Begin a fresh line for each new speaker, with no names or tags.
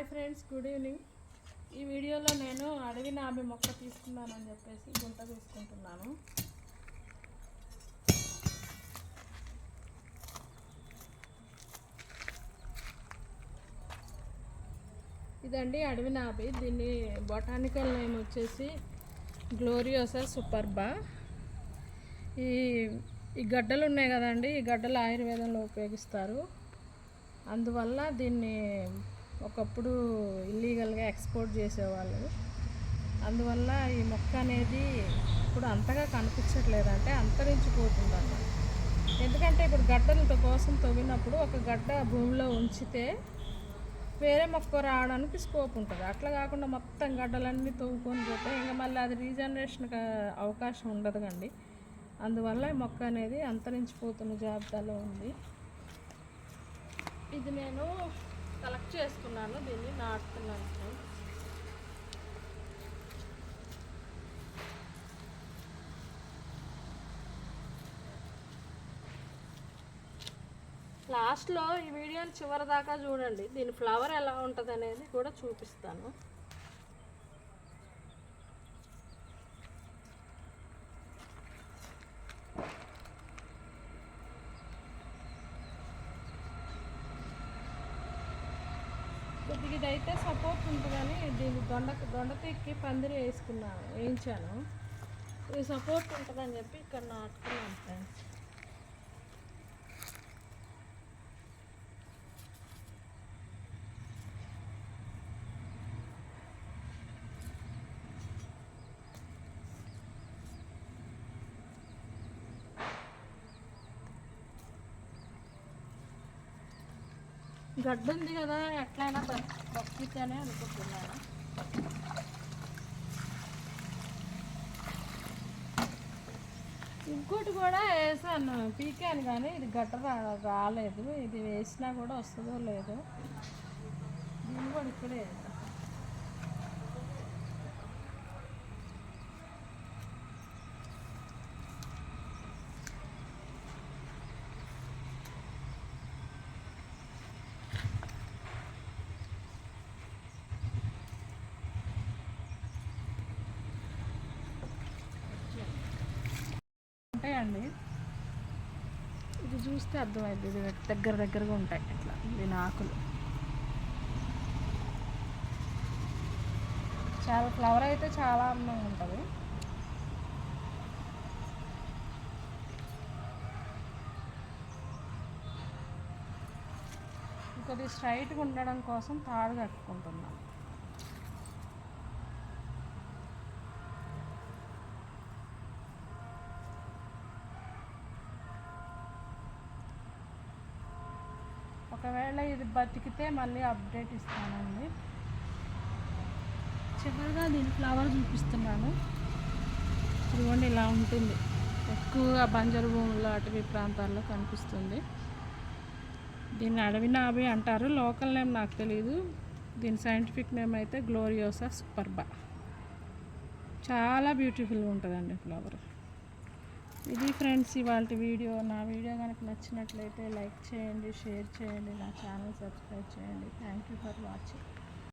Hi friends good evening. ఈ వీడియోలో నేను అడవి నాబి మొక్క తీసుకున్నానని చెప్పేసి గుంట తీసుకుంటున్నాను. ఇదండి అడవి నాబి దీన్ని బొటానికల్ నేమ్ వచ్చేసి గ్లోరియోసా సూపర్బా. ఈ ఈ గడ్డలు ఉన్నాయి కదండి ఈ గడ్డలు ఆయుర్వేదంలో ఉపయోగిస్తారు. అందువల్ల దీన్ని ఒకప్పుడు ఇల్లీగల్గా ఎక్స్పోర్ట్ చేసేవాళ్ళు. అందువల్ల ఈ మొక్క అనేది ఇప్పుడు అంతగా కనిపించట్లేదు అంటే అంతరించిపోతుంది అన్నమాట ఎందుకంటే ఇప్పుడు గడ్డలతో కోసం తవ్వినప్పుడు ఒక గడ్డ భూమిలో ఉంచితే వేరే మొక్క రావడానికి స్కోప్ ఉంటుంది. అట్లా కాకుండా మొత్తం గడ్డలన్నీ తవ్వుకొని పోతే ఇంకా మళ్ళీ అది రీజనరేషన్కి అవకాశం ఉండదు కండి. అందువల్ల ఈ మొక్క అనేది అంతరించిపోతున్న జాబితాలో ఉంది. ఇది నేను కలెక్ట్ చేసుకున్నాను దీన్ని నాటుతున్నాను ఫ్రెండ్స్. లాస్ట్లో ఈ వీడియోని చివరి దాకా చూడండి దీని ఫ్లవర్ ఎలా ఉంటుంది అనేది కూడా చూపిస్తాను ఇదైతే సపోర్ట్ ఉంటుందని దీన్ని దొండ దొండతెక్కి పందిరి వేసుకున్నాను వేయించాను. ఇది సపోర్ట్ ఉంటుందని చెప్పి ఇక్కడ నాటుకున్నాను ఫ్రెండ్స్ గడ్డ ఉంది కదా ఎట్లయినా బతికితేనే అనుకుంటున్నాను. ఇంకోటి కూడా వేసాను పీకాను కానీ ఇది గడ్డ రా రాలేదు. ఇది వేసినా కూడా వస్తుందో లేదో. దీన్ని కూడా ఇక్కడే వేసాను ఉంటాయండి ఇది చూస్తే అర్థమైంది. ఇది దగ్గర దగ్గరగా ఉంటాయి. ఇట్లా దీని ఆకులు చాలా ఫ్లవర్ అయితే చాలా అందంగా ఉంటుంది. ఇంకొద్ది స్ట్రైట్గా ఉండడం కోసం తాడు కట్టుకుంటున్నాను. ఒకవేళ ఇది బతికితే మళ్ళీ అప్డేట్ ఇస్తానండి. చివరిగా దీని ఫ్లవర్ చూపిస్తున్నాను. ఇదిగోండి ఇలా ఉంటుంది. ఎక్కువగా బంజరు భూముల్లో అటవీ ప్రాంతాల్లో కనిపిస్తుంది. దీన్ని అడవి నాభి అంటారు. లోకల్ నేమ్ నాకు తెలియదు దీని సైంటిఫిక్ నేమ్ అయితే గ్లోరియోసా సూపర్బా. చాలా బ్యూటిఫుల్గా ఉంటుందండి ఫ్లవర్. ఇది ఫ్రెండ్స్ ఇవాళ వీడియో. నా వీడియో కనుక నచ్చినట్లయితే లైక్ చేయండి షేర్ చేయండి నా ఛానల్ సబ్స్క్రైబ్ చేయండి. Thank you for watching